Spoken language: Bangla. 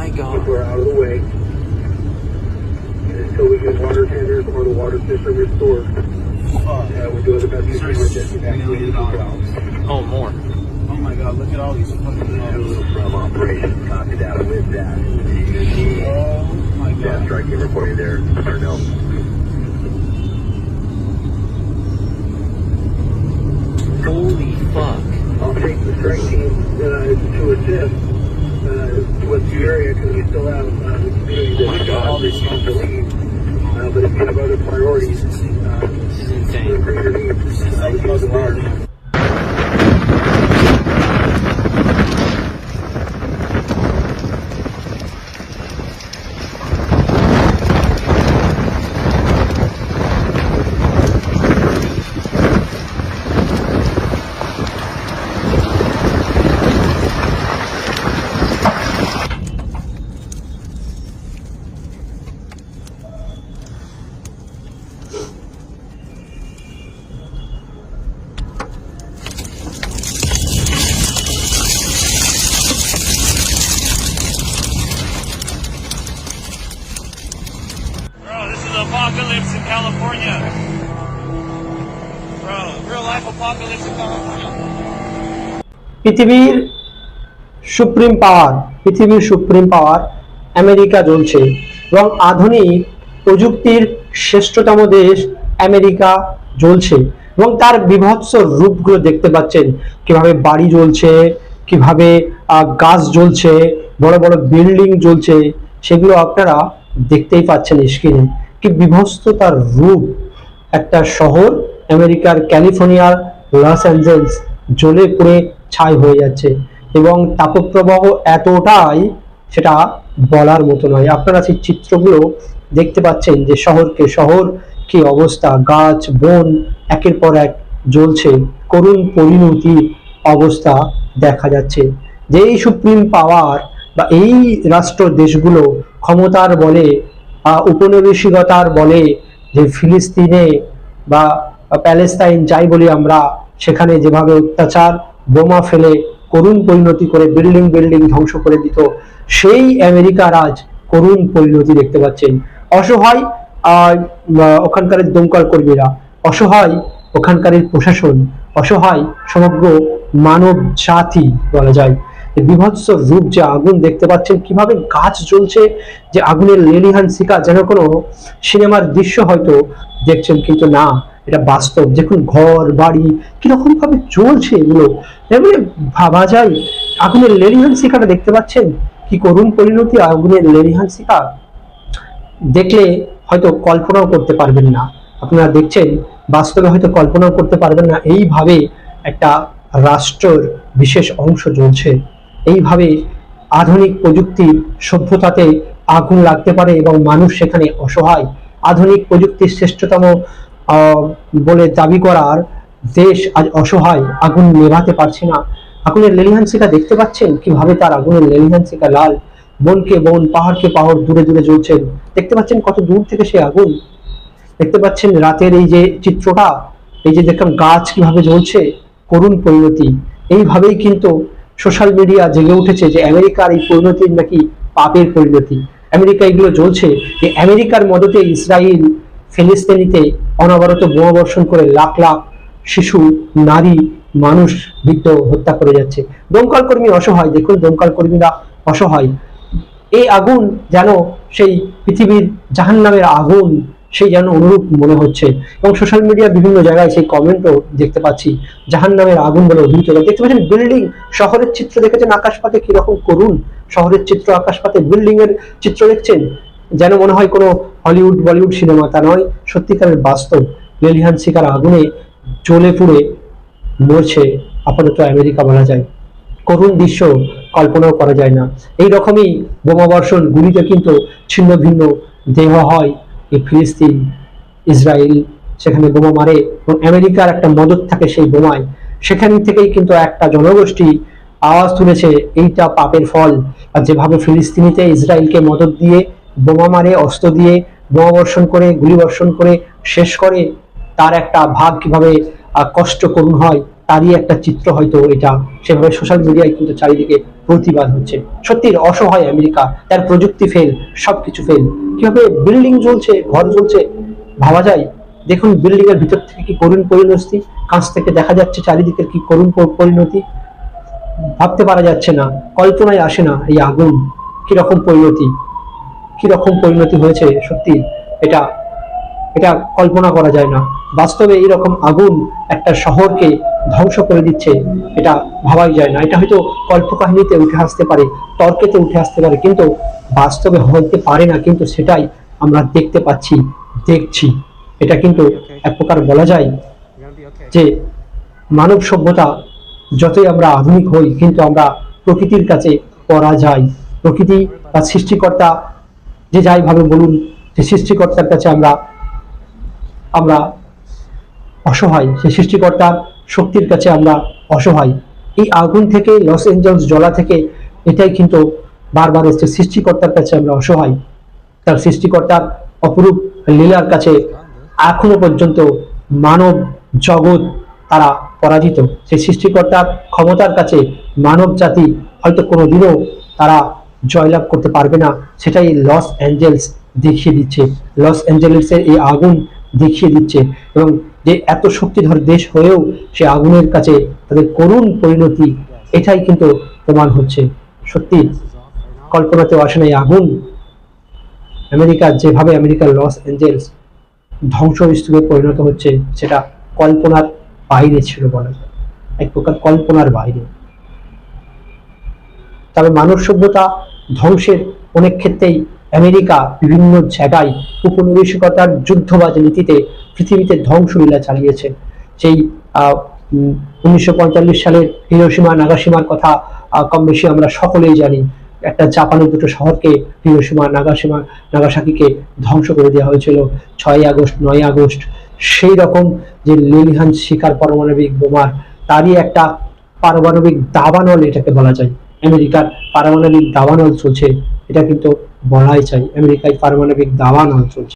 my god. we're out of the way. And until we get water tenders or the water system restored, Fuck. uh, we're doing the best we can to just evacuate the crowd. Oh, more. Oh my god, look at all these fucking dogs. From Operation Copy that with that. Oh my Yeah, god. strike team reporting there, Darnell. Holy fuck. I'll take the strike team uh, to assist uh, with the area because we still have uh, the community Oh my that's God. this need to leave. Uh, but if you have other priorities, uh, This is insane. greater needs, uh, California. Bro, real life apocalypse in California. পৃথিবীর সুপ্রিম পাওয়ার পৃথিবীর সুপ্রিম পাওয়ার আমেরিকা জ্বলছে এবং আধুনিক প্রযুক্তির শ্রেষ্ঠতম দেশ আমেরিকা জ্বলছে এবং তার বিভৎস রূপগুলো দেখতে পাচ্ছেন কীভাবে বাড়ি জ্বলছে কীভাবে গাছ জ্বলছে বড় বড় বিল্ডিং জ্বলছে সেগুলো আপনারা দেখতেই পাচ্ছেন স্ক্রিনে কি বিভৎস তার রূপ একটা শহর আমেরিকার ক্যালিফোর্নিয়ার লস অ্যাঞ্জেলস জ্বলে পুড়ে ছাই হয়ে যাচ্ছে এবং তাপপ্রবাহ এতটাই সেটা বলার মতো নয়। আপনারা সেই চিত্রগুলো দেখতে পাচ্ছেন যে শহরকে শহর, কি অবস্থা, গাছ, বন, একের পর এক জ্বলছে। করুণ পরিণতির অবস্থা দেখা যাচ্ছে। যে এই সুপ্রিম পাওয়ার বা এই রাষ্ট্র দেশগুলো ক্ষমতার বলে উপনিবেশিকতার বলে যে ফিলিস্তিনে বা প্যালেস্তাইন যাই বলি আমরা, সেখানে যেভাবে অত্যাচার, বোমা ফেলে, করুণ পরিণতি করে বিল্ডিং বিল্ডিং ধ্বংস করে দিত, সেই আমেরিকার আজ করুণ পরিণতি দেখতে পাচ্ছেন। অসহায় ওখানকার দমকল কর্মীরা, অসহায় ওখানকার প্রশাসন, অসহায় সমগ্র মানব জাতি বলা যায়। বিভৎস রূপ যে আগুন দেখতে পাচ্ছেন, কীভাবে গাছ জ্বলছে যে আগুনের লেলিহান শিকা যেন কোনো সিনেমার দৃশ্য হয়তো দেখছেন কিন্তু না, এটা বাস্তব। দেখুন ঘর, বাড়ি কীরকম ভাবে চলছে এগুলো এবারে ভাবা যায়, আগুনের লেলিহান শিকাটা দেখতে পাচ্ছেন? কি করুণ পরিণতি আগুনের লেলিহান শিকা দেখলে হয়তো কল্পনাও করতে পারবেন না। আপনারা দেখছেন, বাস্তবে হয়তো কল্পনাও করতে পারবেন না। এইভাবে একটা রাষ্ট্রের বিশেষ অংশ চলছে এইভাবে আধুনিক প্রযুক্তির সভ্যতাতে আগুন লাগতে পারে এবং মানুষ সেখানে অসহায়। আধুনিক প্রযুক্তির শ্রেষ্ঠতম বলে দাবি করার দেশ আজ অসহায়, আগুন নেভাতে পারছে না। আগুনের লেলিহান শিকা দেখতে পাচ্ছেন? কীভাবে তার আগুনের লেলিহান শিকা লাল? বনকে বন, পাহাড়কে পাহাড়, দূরে দূরে জ্বলছেন দেখতে পাচ্ছেন কত দূর থেকে সে আগুন? দেখতে পাচ্ছেন রাতের এই যে চিত্রটা, এই যে দেখলাম গাছ কীভাবে জ্বলছে, করুণ পরিণতি। এইভাবেই কিন্তু সোশ্যাল মিডিয়া জেগে উঠেছে যে আমেরিকার এই পরিণতির নাকি পাপের পরিণতি। আমেরিকা এগুলো জ্বলছে যে আমেরিকার মদতে ইসরায়েল ফিলিস্তিনিতে অনবরত বোমা বর্ষণ করে লাখ লাখ শিশু, নারী, মানুষ বৃদ্ধ হত্যা করে যাচ্ছে। দমকল কর্মী অসহায়, দেখুন দমকল কর্মীরা অসহায়। এই আগুন যেন সেই পৃথিবীর জাহান্নামের আগুন সেই যেন অনুরূপ মনে হচ্ছে। এবং সোশ্যাল মিডিয়া বিভিন্ন জায়গায় সেই কমেন্টও দেখতে পাচ্ছি। জাহান্নামের আগুন বলে অভিহিত দেখতে পাচ্ছেন বিল্ডিং শহরের চিত্র দেখেছেন আকাশপাতে কীরকম করুন শহরের চিত্র আকাশপাতে বিল্ডিং এর চিত্র দেখছেন? যেন মনে হয় কোনো হলিউড বলিউড সিনেমা তা নয়, সত্যিকারের বাস্তব। লেলিহান শিকার আগুনে জ্বলে পুড়ে মরছে আপাতত আমেরিকা বলা যায়। করুণ দৃশ্য কল্পনাও করা যায় না। এই রকমই বোমা বর্ষণ গুলিতে কিন্তু ছিন্ন ভিন্ন দেহ হয় ফিলিস্তিন, ইসরায়েল, সেখানে বোমা মারে এবং আমেরিকার একটা মদত থাকে সেই বোমায়, সেখান থেকেই কিন্তু একটা জনগোষ্ঠী আওয়াজ তুলেছে, এইটা পাপের ফল। আর যেভাবে ফিলিস্তিনিতে ইসরায়েলকে মদত দিয়ে বোমা মারে, অস্ত্র দিয়ে বোমা বর্ষণ করে, গুলি বর্ষণ করে, শেষ করে, তার একটা ভাগ কীভাবে কষ্ট করুণ হয় তারই একটা চিত্র হয়তো এটা সেভাবে সোশ্যাল মিডিয়ায় কিন্তু চারিদিকে প্রতিবাদ হচ্ছে। সত্যি অসহায় আমেরিকা, তার প্রযুক্তি ফেল সবকিছু ফেল কীভাবে বিল্ডিং জ্বলছে, ঘর জ্বলছে, ভাবা যায়? দেখুন বিল্ডিং এর ভিতর থেকে কি করুণ পরিণতি, কাছ থেকে দেখা যাচ্ছে চারিদিকের কি করুণ পরিণতি? ভাবতে পারা যাচ্ছে না, কল্পনায় আসে না এই আগুন, কীরকম পরিণতি কীরকম পরিণতি হয়েছে সত্যি এটা এটা কল্পনা করা যায় না। বাস্তবে এরকম আগুন একটা শহরকে ধ্বংস করে দিচ্ছে এটা ভাবাই যায় না। এটা হয়তো কল্পকাহিনীতে উঠে আসতে পারে তর্কেতে উঠে আসতে পারে কিন্তু বাস্তবে হইতে পারে না কিন্তু সেটাই আমরা দেখতে পাচ্ছি দেখছি। এটা কিন্তু এক প্রকার বলা যায় যে মানব সভ্যতা যতই আমরা আধুনিক হই কিন্তু আমরা প্রকৃতির কাছে পরা যাই প্রকৃতি বা সৃষ্টিকর্তা যে যাই ভাবে বলুন যে সৃষ্টিকর্তার কাছে আমরা আমরা অসহায় সেই সৃষ্টিকর্তার শক্তির কাছে আমরা অসহায়। এই আগুন থেকে, লস এঞ্জেলস জ্বলা থেকে, এটাই কিন্তু বারবার এসছে, সৃষ্টিকর্তার কাছে আমরা অসহায়। তার সৃষ্টিকর্তার অপরূপ লীলার কাছে এখনও পর্যন্ত মানব জগৎ তারা পরাজিত। সেই সৃষ্টিকর্তার ক্ষমতার কাছে মানব জাতি হয়তো কোনোদিনও তারা জয়লাভ করতে পারবে না। সেটাই লস অ্যাঞ্জেলস দেখিয়ে দিচ্ছে। লস অ্যাঞ্জেলসের এই আগুন দেখিয়ে দিচ্ছে এবং যে এত শক্তিধর দেশ হয়েও সে আগুনের কাছে তাদের করুণ পরিণতি, এটাই কিন্তু প্রমাণ হচ্ছে। সত্যি, কল্পনাতেও আসে না আগুন। আমেরিকার যেভাবে আমেরিকার লস অ্যাঞ্জেলস ধ্বংসস্তূপে পরিণত হচ্ছে, সেটা কল্পনার বাইরে ছিল বলা যায়। এক প্রকার কল্পনার বাইরে। তবে মানব সভ্যতা ধ্বংসের অনেক ক্ষেত্রেই আমেরিকা বিভিন্ন জায়গায় উপনিবেশিকতার যুদ্ধবাজ নীতিতে পৃথিবীতে ধ্বংসলীলা চালিয়েছে। সেই উনিশশো সালের হিরোসীমা নাগাসীমার কথা কম বেশি আমরা সকলেই জানি। একটা জাপানের দুটো শহরকে হিরোসীমা নাগাসীমা নাগাসাকিকে ধ্বংস করে দেওয়া হয়েছিল ছয় আগস্ট নয় আগস্ট। সেই রকম যে লিলিহান শিকার পারমাণবিক বোমার তারই একটা পারমাণবিক দাবানল এটাকে বলা যায়। আমেরিকার পারমাণবিক দাবানল চলছে, এটা কিন্তু বলাই চাই আমেরিকায় পারমাণবিক দাবানল চলছে।